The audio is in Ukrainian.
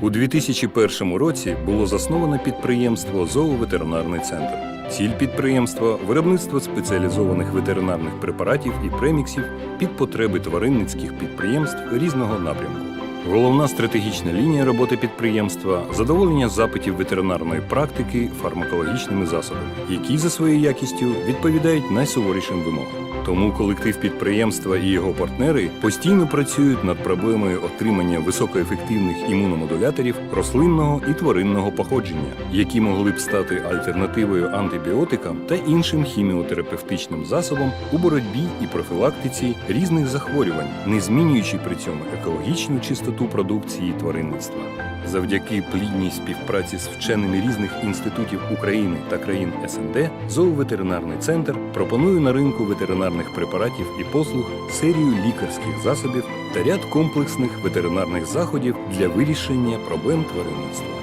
У 2001 році було засновано підприємство Зооветеринарний центр. Ціль підприємства виробництво спеціалізованих ветеринарних препаратів і преміксів під потреби тваринницьких підприємств різного напрямку. Головна стратегічна лінія роботи підприємства задоволення запитів ветеринарної практики фармакологічними засобами, які за своєю якістю відповідають найсуворішим вимогам. Тому колектив підприємства і його партнери постійно працюють над проблемою отримання високоефективних імуномодуляторів рослинного і тваринного походження, які могли б стати альтернативою антибіотикам та іншим хіміотерапевтичним засобам у боротьбі і профілактиці різних захворювань, не змінюючи при цьому екологічну чистоту продукції тваринництва. Завдяки плідній співпраці з вченими різних інститутів України та країн СНД, зооветеринарний центр пропонує на ринку ветеринарних препаратів і послуг серію лікарських засобів та ряд комплексних ветеринарних заходів для вирішення проблем тваринництва.